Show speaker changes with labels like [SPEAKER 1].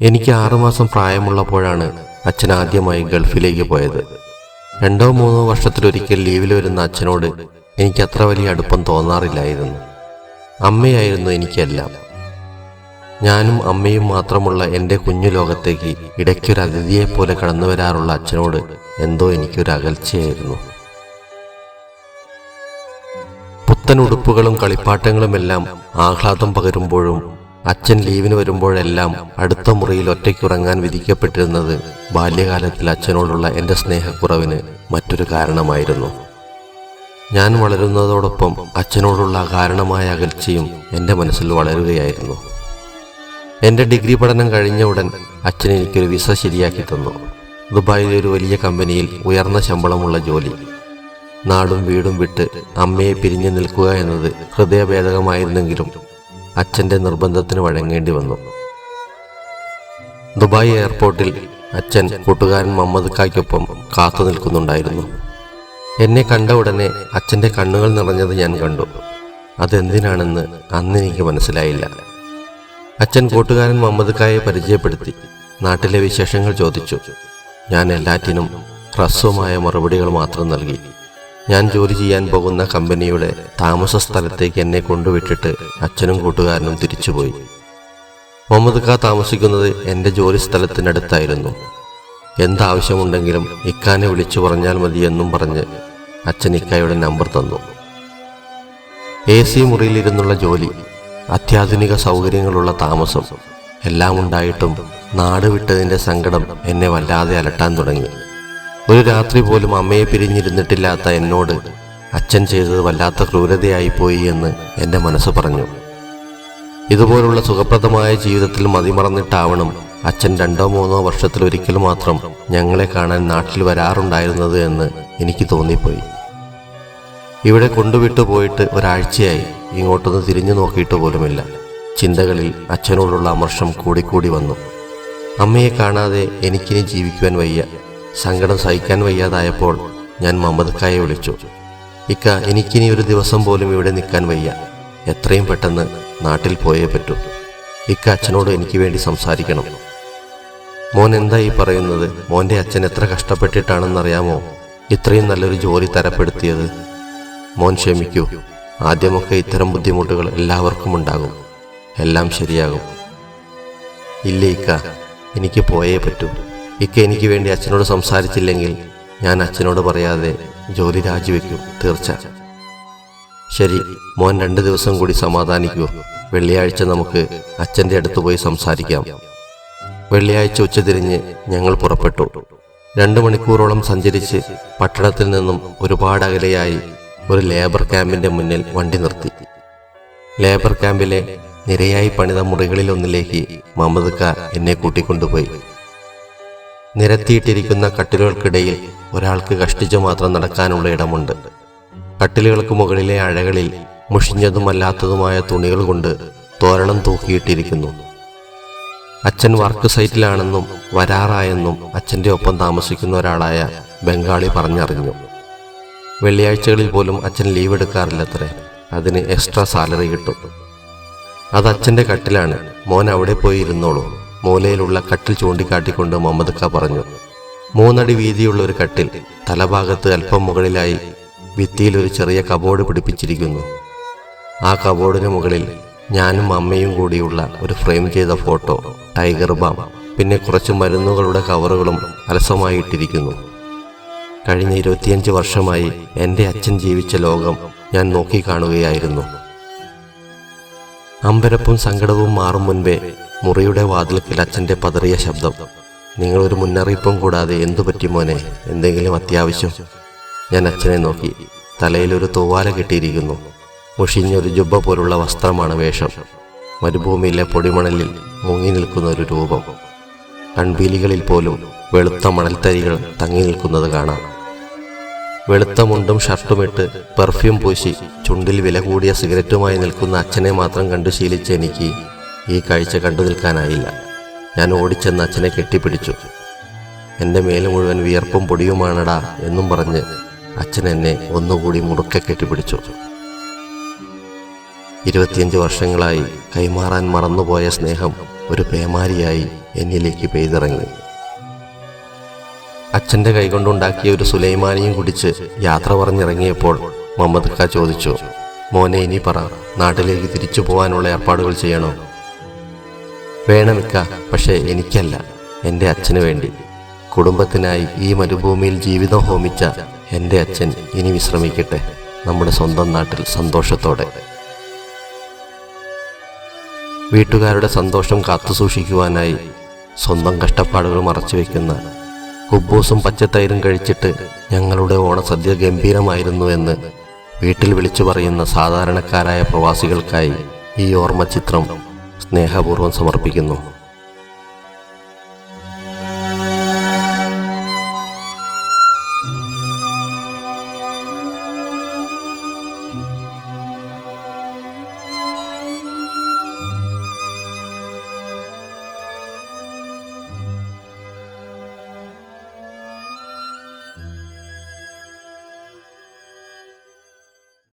[SPEAKER 1] എനിക്ക് ആറുമാസം പ്രായമുള്ളപ്പോഴാണ് അച്ഛൻ ആദ്യമായി ഗൾഫിലേക്ക് പോയത്. രണ്ടോ മൂന്നോ വർഷത്തിലൊരിക്കൽ ലീവിൽ വരുന്ന അച്ഛനോട് എനിക്ക് അത്ര വലിയ അടുപ്പം തോന്നാറില്ലായിരുന്നു. അമ്മയായിരുന്നു എനിക്കെല്ലാം. ഞാനും അമ്മയും മാത്രമുള്ള എന്റെ കുഞ്ഞു ലോകത്തേക്ക് ഇടയ്ക്കൊരു അതിഥിയെപ്പോലെ കടന്നു വരാറുള്ള അച്ഛനോട് എന്തോ എനിക്കൊരു അകൽച്ചയായിരുന്നു. പുത്തൻ ഉടുപ്പുകളും കളിപ്പാട്ടങ്ങളുമെല്ലാം ആഹ്ലാദം പകരുമ്പോഴും അച്ഛൻ ലീവിന് വരുമ്പോഴെല്ലാം അടുത്ത മുറിയിൽ ഒറ്റയ്ക്കുറങ്ങാൻ വിധിക്കപ്പെട്ടിരുന്നത് ബാല്യകാലത്തിൽ അച്ഛനോടുള്ള എന്റെ സ്നേഹക്കുറവിന് മറ്റൊരു കാരണമായിരുന്നു. ഞാൻ വളരുന്നതോടൊപ്പം അച്ഛനോടുള്ള കാരണമായ അകൽച്ചയും എന്റെ മനസ്സിൽ വളരുകയായിരുന്നു. എന്റെ ഡിഗ്രി പഠനം കഴിഞ്ഞ ഉടൻ അച്ഛൻ എനിക്കൊരു വിസ ശരിയാക്കി തന്നു. ദുബായിലെ ഒരു വലിയ കമ്പനിയിൽ ഉയർന്ന ശമ്പളമുള്ള ജോലി. നാടും വീടും വിട്ട് അമ്മയെ പിരിഞ്ഞു നിൽക്കുക എന്നത് ഹൃദയഭേദകമായിരുന്നെങ്കിലും അച്ഛന്റെ നിർബന്ധത്തിന് വഴങ്ങേണ്ടി വന്നു. ദുബായ് എയർപോർട്ടിൽ അച്ഛൻ കൂട്ടുകാരൻ മുഹമ്മദ് ഖായ്ക്കൊപ്പം കാത്തു നിൽക്കുന്നുണ്ടായിരുന്നു. എന്നെ കണ്ട ഉടനെ അച്ഛന്റെ കണ്ണുകൾ നിറഞ്ഞത് ഞാൻ കണ്ടു. അതെന്തിനാണെന്ന് അന്ന് എനിക്ക് മനസ്സിലായില്ല. അച്ഛൻ കൂട്ടുകാരൻ മുഹമ്മദ് കായെ പരിചയപ്പെടുത്തി. നാട്ടിലെ വിശേഷങ്ങൾ ചോദിച്ചു. ഞാൻ എല്ലാറ്റിനും ഹ്രസ്വമായ മറുപടികൾ മാത്രം നൽകി. ഞാൻ ജോലി ചെയ്യാൻ പോകുന്ന കമ്പനിയുടെ താമസ സ്ഥലത്തേക്ക് എന്നെ കൊണ്ടുവിട്ടിട്ട് അച്ഛനും കൂട്ടുകാരനും തിരിച്ചുപോയി. മുഹമ്മദ് ഖാ താമസിക്കുന്നത് എന്റെ ജോലി സ്ഥലത്തിനടുത്തായിരുന്നു. എന്താവശ്യമുണ്ടെങ്കിലും ഇക്കാനെ വിളിച്ചു പറഞ്ഞാൽ മതിയെന്നും പറഞ്ഞ് അച്ഛൻ ഇക്കായുടെ നമ്പർ തന്നു. എ സി മുറിയിലിരുന്നുള്ള ജോലി അത്യാധുനിക സൗകര്യങ്ങളുള്ള താമസം എല്ലാം ഉണ്ടായിട്ടും നാട് വിട്ടതിന്റെ സങ്കടം എന്നെ വല്ലാതെ അലട്ടാൻ തുടങ്ങി. ഒരു രാത്രി പോലും അമ്മയെ പിരിഞ്ഞിരുന്നിട്ടില്ലാത്ത എന്നോട് അച്ഛൻ ചെയ്തത് വല്ലാത്ത ക്രൂരതയായി പോയി എന്ന് എന്റെ മനസ്സ് പറഞ്ഞു. ഇതുപോലുള്ള സുഖപ്രദമായ ജീവിതത്തിൽ മതിമറന്നിട്ടാവണം അച്ഛൻ രണ്ടോ മൂന്നോ വർഷത്തിലൊരിക്കൽ മാത്രം ഞങ്ങളെ കാണാൻ നാട്ടിൽ വരാറുണ്ടായിരുന്നത് എന്ന് എനിക്ക് തോന്നിപ്പോയി. ഇവിടെ കൊണ്ടുവിട്ടു പോയിട്ട് ഒരാഴ്ചയായി ഇങ്ങോട്ടൊന്ന് തിരിഞ്ഞു നോക്കിയിട്ട് പോലുമില്ല. ചിന്തകളിൽ അച്ഛനോടുള്ള അമർഷം കൂടിക്കൂടി വന്നു. അമ്മയെ കാണാതെ എനിക്കിനി ജീവിക്കുവാൻ വയ്യ. സങ്കടം സഹിക്കാൻ വയ്യാതായപ്പോൾ ഞാൻ ഖായെ വിളിച്ചു. ഇക്ക എനിക്കിനി ഒരു ദിവസം പോലും ഇവിടെ നിൽക്കാൻ വയ്യ. എത്രയും പെട്ടെന്ന് നാട്ടിൽ പോയേ പറ്റൂ. ഇക്ക അച്ഛനോട് എനിക്ക് വേണ്ടി സംസാരിക്കണം. മോൻ എന്താ ഈ പറയുന്നത്? മോന്റെ അച്ഛൻ എത്ര കഷ്ടപ്പെട്ടിട്ടാണെന്നറിയാമോ? ഇത്രയും നല്ലൊരു ജോലി തരപ്പെടുത്തിയത്. മോൻ ക്ഷമിക്കൂ. ആദ്യമൊക്കെ ഇത്തരം ബുദ്ധിമുട്ടുകൾ എല്ലാവർക്കും ഉണ്ടാകും. എല്ലാം ശരിയാകും. ഇല്ല ഇക്ക എനിക്ക് പോയേ പറ്റൂ. ഇക്ക എനിക്ക് വേണ്ടി അച്ഛനോട് സംസാരിച്ചില്ലെങ്കിൽ ഞാൻ അച്ഛനോട് പറയാതെ ജോലി രാജിവെക്കും തീർച്ച. ശരി മോൻ രണ്ട് ദിവസം കൂടി സമാധാനിക്കൂ. വെള്ളിയാഴ്ച നമുക്ക് അച്ഛന്റെ അടുത്ത് പോയി സംസാരിക്കാം. വെള്ളിയാഴ്ച ഉച്ചതിരിഞ്ഞ് ഞങ്ങൾ പുറപ്പെട്ടു. രണ്ട് മണിക്കൂറോളം സഞ്ചരിച്ച് പട്ടണത്തിൽ നിന്നും ഒരുപാട് അകലെയായി ഒരു ലേബർ ക്യാമ്പിന്റെ മുന്നിൽ വണ്ടി നിർത്തി. ലേബർ ക്യാമ്പിലെ നിരയായി പണിത മുറികളിലൊന്നിലേക്ക് ഖാ എന്നെ കൂട്ടിക്കൊണ്ടുപോയി. നിരത്തിയിട്ടിരിക്കുന്ന കട്ടിലുകൾക്കിടയിൽ ഒരാൾക്ക് കഷ്ടിച്ചു മാത്രം നടക്കാനുള്ള ഇടമുണ്ട്. കട്ടിലുകൾക്ക് മുകളിലെ അഴകളിൽ മുഷിഞ്ഞതുമല്ലാത്തതുമായ തുണികൾ കൊണ്ട് തോരണം തൂക്കിയിട്ടിരിക്കുന്നു. അച്ഛൻ വർക്ക് സൈറ്റിലാണെന്നും വരാറായെന്നും അച്ഛന്റെ ഒപ്പം താമസിക്കുന്ന ഒരാളായ ബംഗാളി പറഞ്ഞറിഞ്ഞു. വെള്ളിയാഴ്ചകളിൽ പോലും അച്ഛൻ ലീവ് എടുക്കാറില്ലത്രേ. അതിന് എക്സ്ട്രാ സാലറി കിട്ടും. അത് അച്ഛന്റെ കട്ടിലാണ്. മോൻ അവിടെ പോയി ഇരുന്നോളൂ മൂലയിലുള്ള കട്ടിൽ ചൂണ്ടിക്കാട്ടിക്കൊണ്ട് മുഹമ്മദ് ഖാ പറഞ്ഞു മൂന്നടി വീതിയുള്ള ഒരു കട്ടിൽ തലഭാഗത്ത് അല്പം മുകളിലായി ഭിത്തിയിൽ ഒരു ചെറിയ കബോർഡ് പിടിപ്പിച്ചിരിക്കുന്നു. ആ കബോർഡിന് മുകളിൽ ഞാനും അമ്മയും കൂടിയുള്ള ഒരു ഫ്രെയിം ചെയ്ത ഫോട്ടോ ടൈഗർ ബാം പിന്നെ കുറച്ച് മരുന്നുകളുടെ കവറുകളും അലസമായി ഇട്ടിരിക്കുന്നു. കഴിഞ്ഞ ഇരുപത്തിയഞ്ച് വർഷമായി എന്റെ അച്ഛൻ ജീവിച്ച ലോകം ഞാൻ നോക്കിക്കാണുകയായിരുന്നു അമ്പരപ്പും സങ്കടവും മാറും മുൻപേ മുറിയുടെ വാതിൽക്കൽ അച്ഛന്റെ പതറിയ ശബ്ദം. നിങ്ങളൊരു മുന്നറിയിപ്പും കൂടാതെ എന്തു പറ്റി മോനെ? എന്തെങ്കിലും അത്യാവശ്യം? ഞാൻ അച്ഛനെ നോക്കി. തലയിൽ ഒരു തൂവാല കെട്ടിയിരിക്കുന്നു. മുഷിഞ്ഞൊരു ജുബ്ബ പോലുള്ള വസ്ത്രമാണ് വേഷം. മരുഭൂമിയിലെ പൊടിമണലിൽ മുങ്ങി നിൽക്കുന്ന ഒരു രൂപം. കൺപീലികളിൽ പോലും വെളുത്ത മണൽത്തരികൾ തങ്ങി നിൽക്കുന്നത് കാണാം. വെളുത്ത മുണ്ടും ഷർട്ടുമിട്ട് പെർഫ്യൂം പൂശി ചുണ്ടിൽ വില കൂടിയ സിഗരറ്റുമായി നിൽക്കുന്ന അച്ഛനെ മാത്രം കണ്ടു ശീലിച്ച എനിക്ക് ഈ കാഴ്ച കണ്ടു നിൽക്കാനായില്ല. ഞാൻ ഓടിച്ചെന്ന് അച്ഛനെ കെട്ടിപ്പിടിച്ചു. എന്റെ മേൽ മുഴുവൻ വിയർപ്പും പൊടിയുമാണടാ എന്നും പറഞ്ഞ് അച്ഛൻ എന്നെ ഒന്നുകൂടി മുറുക്കെ കെട്ടിപ്പിടിച്ചു. ഇരുപത്തിയഞ്ച് വർഷങ്ങളായി കൈമാറാൻ മറന്നുപോയ സ്നേഹം ഒരു പേമാരിയായി എന്നിലേക്ക് പെയ്തിറങ്ങി. അച്ഛന്റെ കൈകൊണ്ടുണ്ടാക്കിയ ഒരു സുലൈമാനിയും കുടിച്ച് യാത്ര പറഞ്ഞിറങ്ങിയപ്പോൾ മുഹമ്മദ് ഖാ ചോദിച്ചു മോനെ ഇനി പറ നാട്ടിലേക്ക് തിരിച്ചു പോകാനുള്ള ഏർപ്പാടുകൾ ചെയ്യണോ? വേണമിക്ക പക്ഷേ എനിക്കല്ല എന്റെ അച്ഛന് വേണ്ടി. കുടുംബത്തിനായി ഈ മരുഭൂമിയിൽ ജീവിതം ഹോമിച്ച എന്റെ അച്ഛൻ ഇനി വിശ്രമിക്കട്ടെ നമ്മുടെ സ്വന്തം നാട്ടിൽ സന്തോഷത്തോടെ. വീട്ടുകാരുടെ സന്തോഷം കാത്തുസൂക്ഷിക്കുവാനായി സ്വന്തം കഷ്ടപ്പാടുകൾ മറച്ചു വയ്ക്കുന്ന കുബൂസും പച്ചത്തൈരും കഴിച്ചിട്ട് ഞങ്ങളുടെ ഓണസദ്യ ഗംഭീരമായിരുന്നു എന്ന് വീട്ടിൽ വിളിച്ചു പറയുന്ന സാധാരണക്കാരായ പ്രവാസികൾക്കായി ഈ ഓർമ്മ ചിത്രം സ്നേഹപൂർവം സമർപ്പിക്കുന്നു.